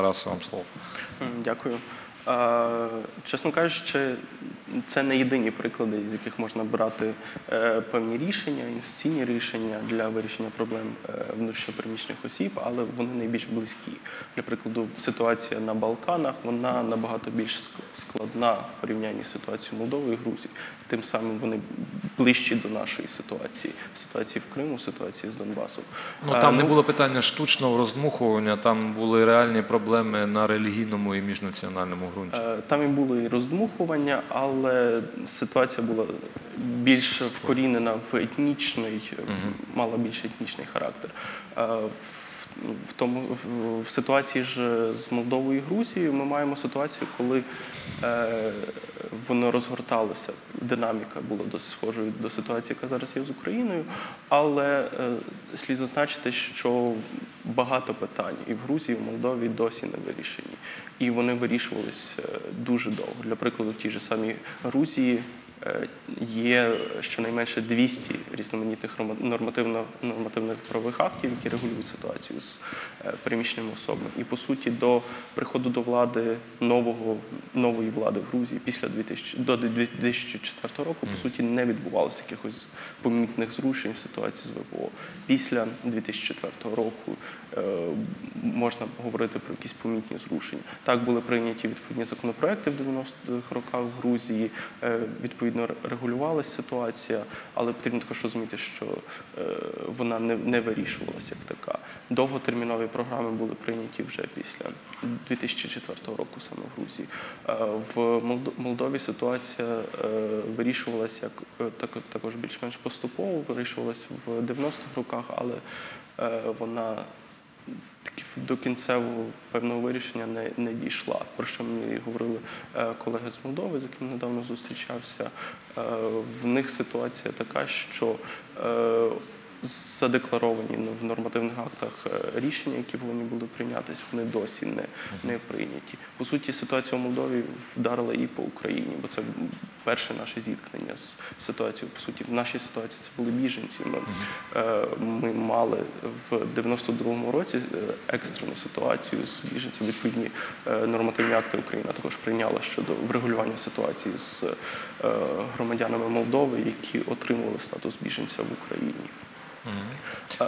Тарасе, вам слово. Дякую. Чесно кажучи, це не єдині приклади, з яких можна брати е, певні рішення, інституційні рішення для вирішення проблем е, внутрішньопереміщених осіб, але вони найбільш близькі. Для прикладу, ситуація на Балканах вона набагато більш складна в порівнянні з ситуацією Молдови і Грузії. Тим самим вони ближчі до нашої ситуації, ситуації в Криму, ситуації з Донбасом. Ну Е, там не було питання штучного роздмухування, там були реальні проблеми на релігійному і міжнаціональному ґрунті. Там і було і роздмухування, але ситуація була більш вкорінена в етнічний, мала більш етнічний характер. Е, В, в тому в, ситуації ж з Молдовою і Грузією ми маємо ситуацію, коли е, воно розгорталося. Динаміка була досить схожою до ситуації, яка зараз є з Україною. Але е, слід зазначити, що багато питань і в Грузії, і в Молдові досі не вирішені. І вони вирішувалися е, дуже довго. Для прикладу, в тій же самій Грузії є щонайменше 200 різноманітних нормативно- нормативних правових актів, які регулюють ситуацію з е, переміщеними особами. І по суті, до приходу до влади нового нової влади в Грузії після 2000, до 2004 року, по суті, не відбувалося якихось помітних зрушень в ситуації з ВПО. Після 2004 року е, можна говорити про якісь помітні зрушення. Так були прийняті відповідні законопроекти в 90-х роках в Грузії. е, Відповідно регулювалася ситуація, але потрібно також розуміти, що е, вона не, вирішувалася як така. Довготермінові програми були прийняті вже після 2004 року саме в Грузії. Е, В Молдо- Молдові ситуація е, вирішувалася як також більш-менш поступово, вирішувалася в 90-х роках, але вона до кінцевого певного вирішення не, не дійшла. Про що мені говорили е, колеги з Молдови, з яким недавно зустрічався. Е, В них ситуація така, що е, задекларовані ну, в нормативних актах е, рішення, які повинні були прийнятися, вони досі не, не прийняті. По суті, ситуація в Молдові вдарила і по Україні, бо це перше наше зіткнення з ситуацією. По суті, в нашій ситуації це були біженці. Ми, е, ми мали в 92-му році е, екстрену ситуацію з біженцями. Відповідні нормативні акти Україна також прийняла щодо врегулювання ситуації з громадянами Молдови, які отримували статус біженця в Україні.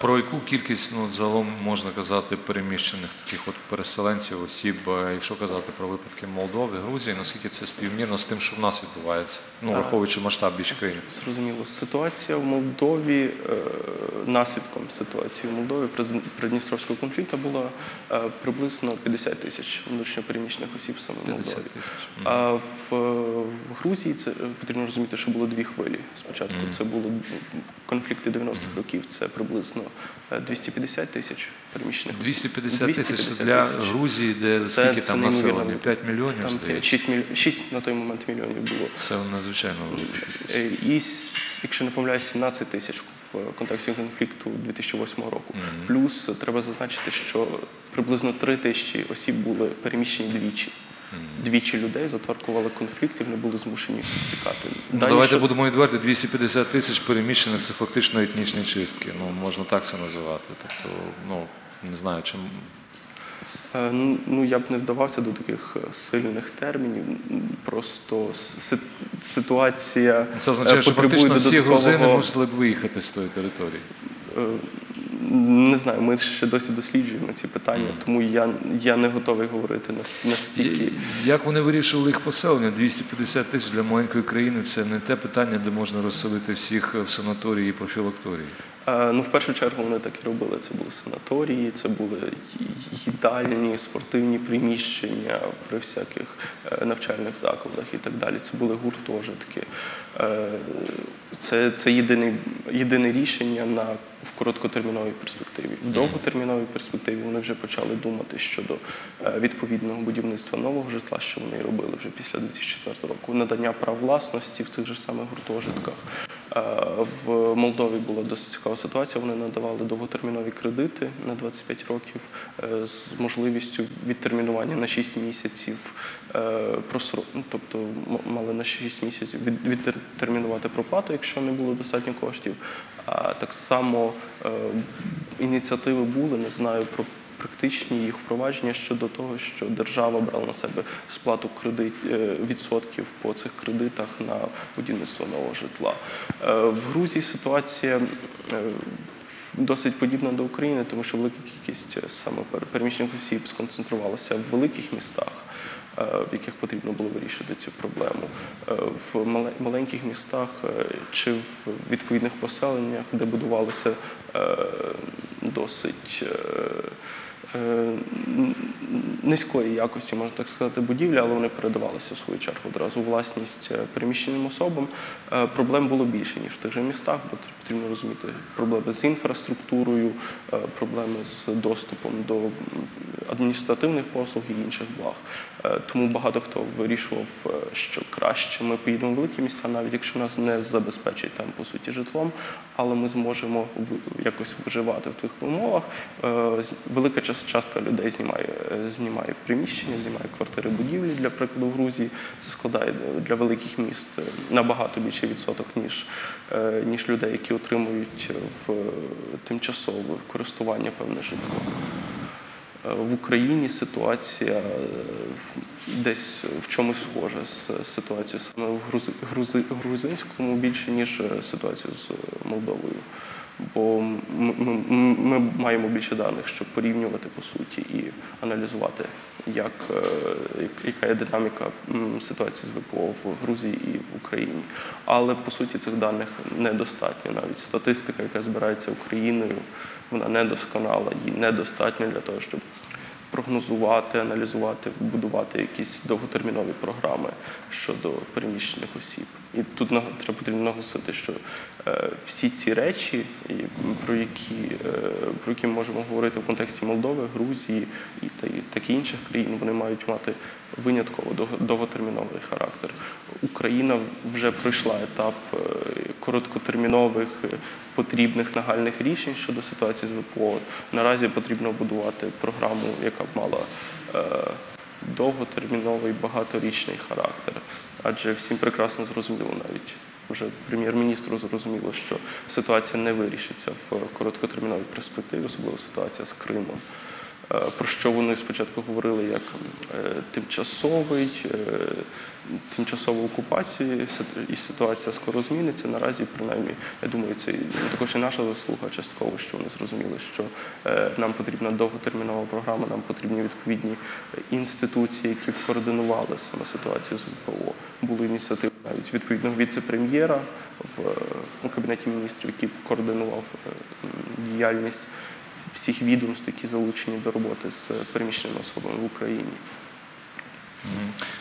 Про яку кількість ну, загалом можна казати переміщених таких от переселенців, осіб, якщо казати про випадки Молдови, Грузії, наскільки це співмірно з тим, що в нас відбувається, ну враховуючи масштаб більш країн? Зрозуміло, ситуація в Молдові е, наслідком ситуації в Молдові Придністровського конфлікту була е, приблизно 50 тисяч внутрішньопереміщених осіб саме в Молдові. А в, в Грузії це е, потрібно розуміти, що було дві хвилі. Спочатку. Це були конфлікти 90-х років, це приблизно е, 250 тисяч переміщених осіб. 250 тисяч це для. Грузії, де Це- скільки це там населення? 5 мільйонів, Там здається. 6, міль... 6 на той момент мільйонів було. Це надзвичайно велике. Е, І, якщо не помиляюсь, 17 тисяч в контексті конфлікту 2008 року. Плюс е, треба зазначити, що приблизно 3 тисячі осіб були переміщені двічі. Двічі людей заторкували конфлікт і вони були змушені втікати. Ну, Дані, давайте що- будемо відверті, 250 тисяч переміщених це фактично етнічні чистки. Ну, можна так це називати. Тобто, ну, не знаю, чим. Е, Ну, ну, я б не вдавався до таких е, сильних термінів. Просто си- ситуація Це означає, е, що потребує фактично всі грузини мусили б виїхати з тої території. Не знаю, ми ще досі досліджуємо ці питання, тому я, я не готовий говорити нас- настільки. Як вони вирішували їх поселення? 250 тисяч для маленької країни це не те питання, де можна розселити всіх в санаторії і профілакторії. Е, Ну, в першу чергу вони так і робили. Це були санаторії, це були їдальні, спортивні приміщення при всяких е, навчальних закладах і так далі. Це були гуртожитки. Е, Це, це єдине, єдине рішення на в короткотерміновій перспективі. В довготерміновій перспективі вони вже почали думати щодо е, відповідного будівництва нового житла, що вони робили вже після 2004 року. Надання прав власності в цих же самих гуртожитках. Е, В Молдові була досить цікава ситуація. Вони надавали довготермінові кредити на 25 років е, з можливістю відтермінування на 6 місяців, е, ну, тобто мали на 6 місяців від- відтермінувати проплату, якщо не було достатньо коштів. А так само ініціативи були, не знаю про практичні їх впровадження щодо того, що держава брала на себе сплату кредит е, відсотків по цих кредитах на будівництво нового житла. Е, В Грузії ситуація е, досить подібна до України, тому що велика кількість саме пер- переміщених осіб сконцентрувалася в великих містах. В яких потрібно було вирішити цю проблему в маленьких містах чи в відповідних поселеннях, де будувалися досить низької якості, можна так сказати, будівлі, але вони передавалися в свою чергу одразу власність е, переміщеним особам. Е, Проблем було більше ніж в тих же містах, бо потрібно розуміти проблеми з інфраструктурою, е, проблеми з доступом до адміністративних послуг і інших благ. Е, Тому багато хто вирішував, е, що краще ми поїдемо в великі міста, навіть якщо нас не забезпечить там по суті житлом, але ми зможемо якось виживати в тих умовах. Е, Велика частка людей знімає, знімає приміщення, знімає квартири будівлі. Для прикладу, в Грузії це складає для великих міст набагато більший відсоток, ніж, ніж людей, які отримують в тимчасове користування певне житло. В Україні ситуація е, десь в чомусь схожа з ситуацією саме в грузи, грузи, грузинському більше, ніж е, ситуацію з Молдовою. Бо ми, ми, ми маємо більше даних, щоб порівнювати по суті і аналізувати, як, е, яка є динаміка ситуації з ВПО в Грузії і в Україні. Але по суті цих даних недостатньо. Навіть статистика, яка збирається Україною, вона недосконала, їй недостатньо для того, щоб прогнозувати, аналізувати, будувати якісь довготермінові програми щодо переміщених осіб. І тут треба потрібно наголосити, що е, всі ці речі, про які, е, про які ми можемо говорити в контексті Молдови, Грузії і та і так і інших країн, вони мають мати винятково довго- довготерміновий характер. Україна вже пройшла етап е, короткотермінових е, потрібних нагальних рішень щодо ситуації з ВПО. Наразі потрібно будувати програму, яка б мала е, довготерміновий багаторічний характер. Адже всім прекрасно зрозуміло навіть. Вже прем'єр-міністру зрозуміло, що ситуація не вирішиться в короткотерміновій перспективі, особливо ситуація з Кримом. Е, Про що вони спочатку говорили як е, тимчасовий, е, тимчасову окупацію, і ситуація скоро зміниться. Наразі, принаймні, я думаю, це також і наша заслуга частково, що вони зрозуміли, що нам потрібна довготермінова програма, нам потрібні відповідні інституції, які б координували саме ситуацію з ВПО. Були ініціативи навіть відповідного віце-прем'єра в кабінеті міністрів, який координував діяльність всіх відомств, які залучені до роботи з переміщеними особами в Україні.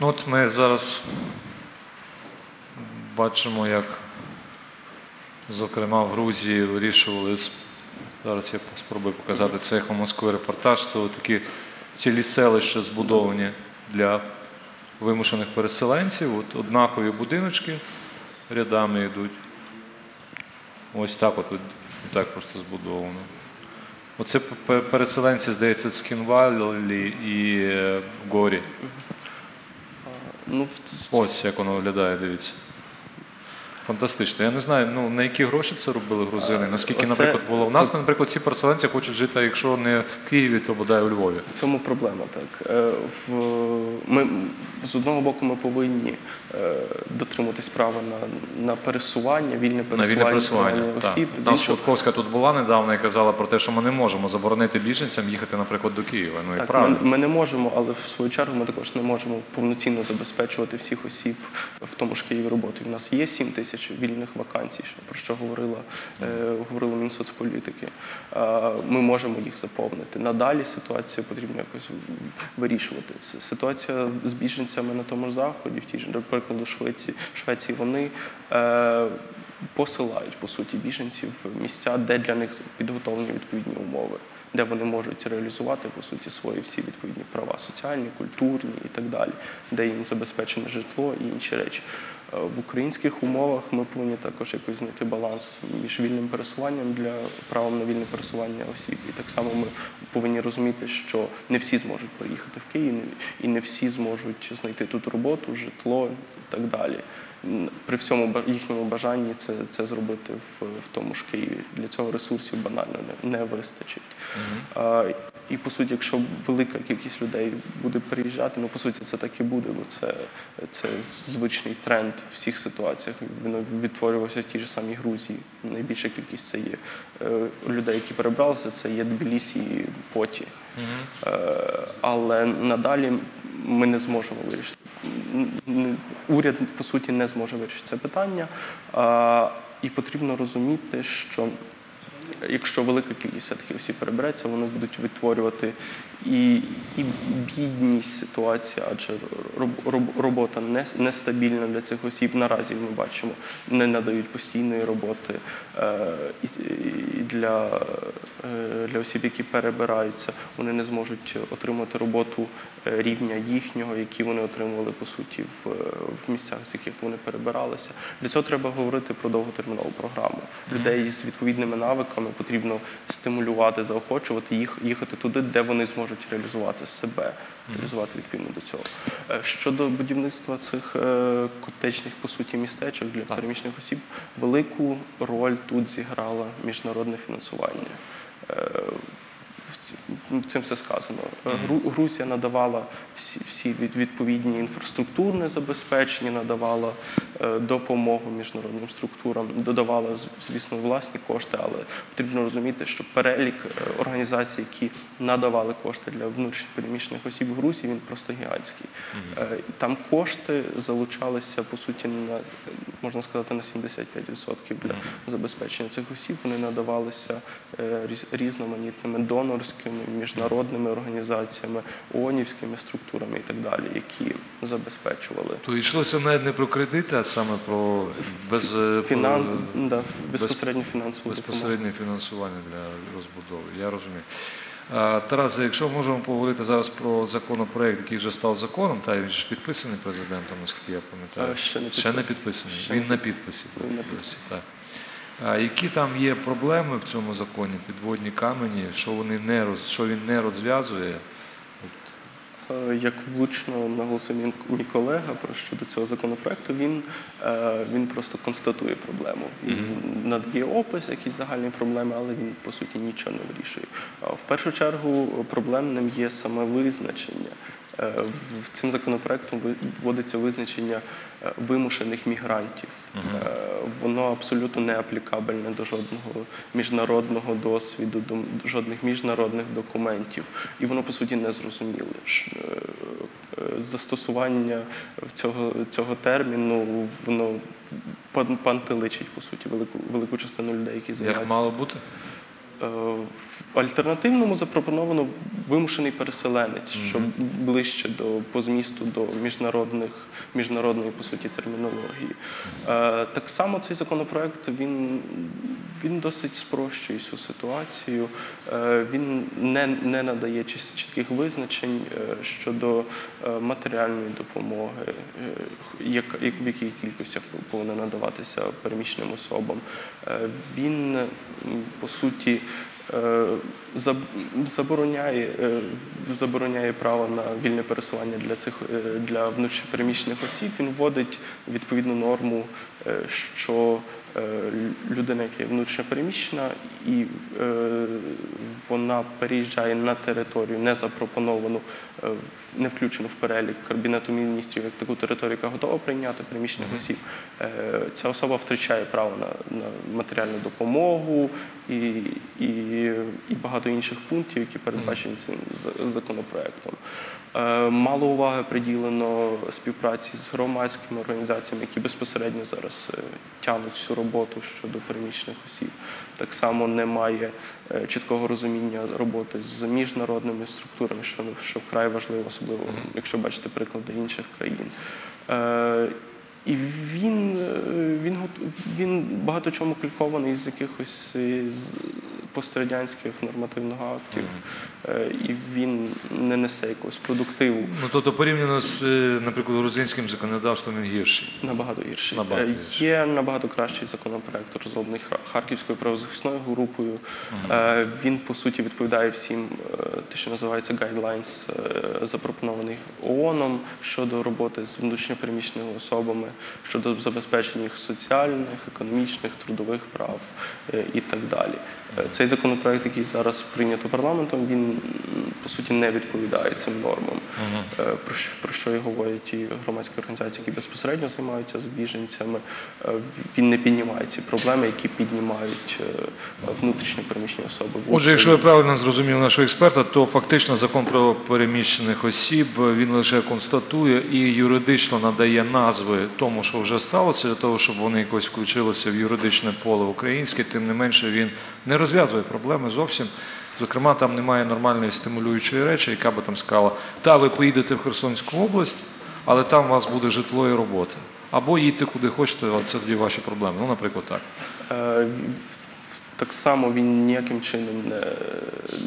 Ну от ми зараз бачимо, як, зокрема, в Грузії вирішували. Зараз я спробую показати це як Москви репортаж. Це такі цілі селища збудовані для вимушених переселенців. От однакові будиночки рядами йдуть. Ось так от, от так просто збудовано. Оце пе- переселенці, здається, з Кінвалі і е, Горі. Ну, в- Ось як воно виглядає, дивіться. Фантастично. Я не знаю, ну на які гроші це робили грузини. Наскільки, Оце- наприклад, було. У нас, наприклад, ці переселенці хочуть жити, якщо не в Києві, то бодай у Львові. В цьому проблема так. Е, В, ми, з одного боку, ми повинні е, дотримуватись права на, на пересування, вільне На вільне пересування. Осіб. Там Шутковська тут була недавно і казала про те, що ми не можемо заборонити біженцям їхати, наприклад, до Києва. Ну і Так, правильно. ми, ми не можемо, але в свою чергу ми також не можемо повноцінно забезпечувати всіх осіб в тому ж Києві роботою. У нас є 7 тисяч вільних вакансій, про що говорила, е, говорило Мінсоцполітики. Е, ми можемо їх заповнити. Надалі ситуацію потрібно якось вирішувати. Ситуація з біженцями на тому ж заході, в тій ж, наприклад, у Швеції, Швеції вони е, посилають по суті біженців в місця, де для них підготовлені відповідні умови де вони можуть реалізувати по суті свої всі відповідні права соціальні, культурні і так далі, де їм забезпечене житло і інші речі. Е, В українських умовах ми повинні також якось знайти баланс між вільним пересуванням для правом на вільне пересування осіб. І так само ми повинні розуміти, що не всі зможуть переїхати в Київ, і не всі зможуть знайти тут роботу, житло і так далі. При всьому їхньому бажанні це, це зробити в, в тому ж Києві. Для цього ресурсів банально не, не вистачить. А, і по суті, якщо велика кількість людей буде приїжджати, ну по суті, це так і буде, бо це, це звичний тренд в всіх ситуаціях. Він відтворювався в тій ж самій Грузії. Найбільша кількість це є е, людей, які перебралися, це є Тбілісі і Поті. Е, але надалі ми не зможемо вирішити. Уряд по суті не зможе вирішити це питання. І потрібно розуміти, що якщо велика кількість все-таки осіб перебереться, вони будуть відтворювати і, і бідність ситуації, адже роб- роб- робота не, нестабільна для цих осіб. Наразі ми бачимо, не надають постійної роботи е, для, е, для осіб, які перебираються, вони не зможуть отримати роботу е, рівня їхнього, які вони отримували по суті в, в місцях, з яких вони перебиралися. Для цього треба говорити про довготермінову програму. Людей з відповідними навиками потрібно стимулювати, заохочувати їх їхати туди, де вони зможуть реалізувати себе, реалізувати відповідно до цього. Е, Щодо будівництва цих е, котечних по суті містечок для Так. переміщених осіб, велику роль тут зіграло міжнародне фінансування. Ці- Цим все сказано. Е, Гру- Грузія надавала всі, всі від- відповідні інфраструктурне забезпечення, надавала е, допомогу міжнародним структурам, додавала, звісно, власні кошти, але потрібно розуміти, що перелік е, організацій, які надавали кошти для внутрішньопереміщених осіб Грузії, він просто гігантський. Там кошти залучалися по суті на можна сказати на 75% для забезпечення цих осіб. Вони надавалися е, різ- різноманітними міжнародними організаціями, ООНівськими структурами і так далі, які забезпечували То йшлося навіть не про кредити, а саме про без, е, фінан... про- да, безпосередньо фінансову безпосереднє фінансування для розбудови. Я розумію. Тарасе, якщо можемо поговорити зараз про законопроект, який вже став законом, та він ж підписаний президентом, наскільки я пам'ятаю. Е, ще не Ще не підписаний. підписаний. Ще він не на підписі. Він на підписі. так. А які там є проблеми в цьому законі, підводні камені, що вони не роз, що він не розв'язує? Е, Як влучно наголосив мій- колега про щодо цього законопроекту, він, е, він просто констатує проблему. Він надає опис, якісь загальні проблеми, але він по суті нічого не вирішує. В першу чергу проблемним є саме визначення. Е, в- Цим законопроектом ви- вводиться визначення вимушених мігрантів. Е, Воно абсолютно не аплікабельне до жодного міжнародного досвіду, до жодних міжнародних документів. І воно по суті не зрозуміле. Е, е, Застосування цього, цього терміну воно пан- пантеличить по суті велику велику частину людей, які Як займаються. мало бути? Е, В альтернативному запропоновано вимушений переселенець, що ближче до по змісту до міжнародних міжнародної по суті термінології. Е, Так само цей законопроект він, він досить спрощує цю ситуацію. Е, Він не, не надає чітких визначень щодо матеріальної допомоги, як, в яких кількостях повинна надаватися переміщеним особам. Він по суті забороняє, е, забороняє право на вільне пересування для цих е, для внутрішньопереміщених осіб. Він вводить відповідну норму, е, що е, людина, яка є внутрішньопереміщена, і е, вона переїжджає на територію не запропоновану, е, не включену в перелік Кабінету міністрів як таку територію, яка готова прийняти переміщених осіб. Е, Ця особа втрачає право на, на матеріальну допомогу і, і, і багато інших пунктів, які передбачені цим законопроектом. Е, Мало уваги приділено співпраці з громадськими організаціями, які безпосередньо зараз е, тягнуть всю роботу щодо переміщених осіб. Так само немає е, чіткого розуміння роботи з міжнародними структурами, що, що вкрай важливо, особливо якщо бачите приклади інших країн. Е, І він, е, він, він багато чому калькований з якихось з пострадянських нормативних актів, е, і він не несе якогось продуктиву. Ну тобто порівняно з, е, наприклад, грузинським законодавством він гірший. Набагато гірший. Набагато Е, гірший. Є набагато кращий законопроект, розроблений Харківською правозахисною групою. Е, Він по суті відповідає всім те, що називається guidelines, е, запропонованих ООНом щодо роботи з внутрішньопереміщеними особами, щодо забезпечення їх соціальних, економічних, трудових прав і так далі. Е, Цей законопроект, який зараз прийнято парламентом, він по суті не відповідає цим нормам. Е, Про що, про що і говорять і громадські організації, які безпосередньо займаються з біженцями. Е, Він не піднімає ці проблеми, які піднімають е, внутрішньо переміщені особи. Отже, якщо я правильно зрозумів нашого експерта, то фактично закон про переміщених осіб він лише констатує і юридично надає назви тому, що вже сталося, для того, щоб вони якось включилися в юридичне поле українське. Тим не менше, він не розв'язує проблеми зовсім. Зокрема, там немає нормальної стимулюючої речі, яка би там сказала, та ви поїдете в Херсонську область, але там у вас буде житло і робота. Або їдьте куди хочете, а це тоді ваші проблеми. Ну, наприклад, так. Так само він ніяким чином не,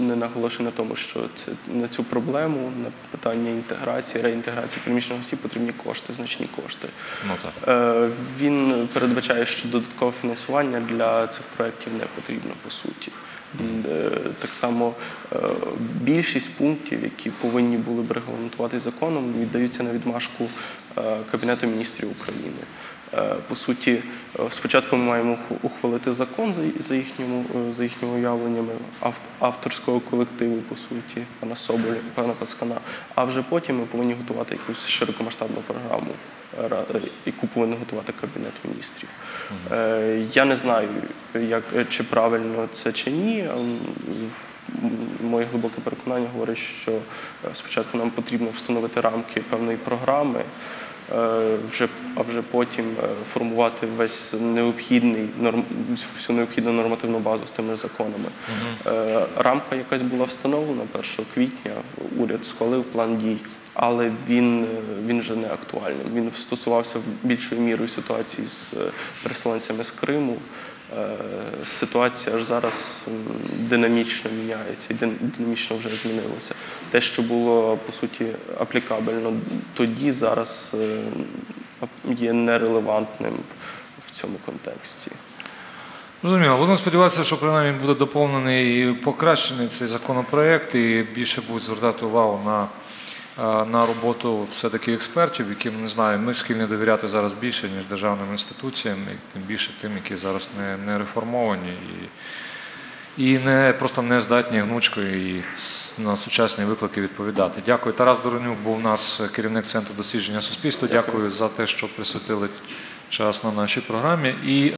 не наголошує на тому, що це на цю проблему, на питання інтеграції, реінтеграції приміщених осіб потрібні кошти, значні кошти. Ну так. Е, Він передбачає, що додаткове фінансування для цих проєктів не потрібно по суті. Е, Так само е, більшість пунктів, які повинні були б регламентувати законом, віддаються на відмашку е, Кабінету міністрів України. По суті, спочатку ми маємо ухвалити закон за, їхньому, за їхніми уявленнями авторського колективу, по суті, пана Соболя, пана Пацкана, а вже потім ми повинні готувати якусь широкомасштабну програму, ра- яку повинен готувати Кабінет міністрів. Е, Я не знаю, як, е, чи правильно це чи ні. Моє глибоке переконання говорить, що е, спочатку нам потрібно встановити рамки певної програми, вже, а вже потім формувати весь необхідний норм, всю необхідну нормативну базу з тими законами. Рамка якась була встановлена 1 квітня. Уряд схвалив план дій. Але він, е, він вже не актуальний. Він стосувався більшою мірою ситуації з е, переселенцями з Криму. Е, Ситуація ж зараз динамічно міняється і дин- динамічно вже змінилося. Те, що було по суті аплікабельно тоді, зараз є нерелевантним в цьому контексті. Зрозуміло. Будемо сподіватися, що принаймні буде доповнений і покращений цей законопроект, і більше будуть звертати увагу на, на роботу все-таки експертів, яким не знаю, ми схильні довіряти зараз більше, ніж державним інституціям, і тим більше тим, які зараз не, не реформовані і, і не просто не здатні гнучкою і на сучасні виклики відповідати. Дякую. Тарас Доронюк був у нас керівник центру дослідження суспільства. Дякую за те, що присвятили час на нашій програмі. І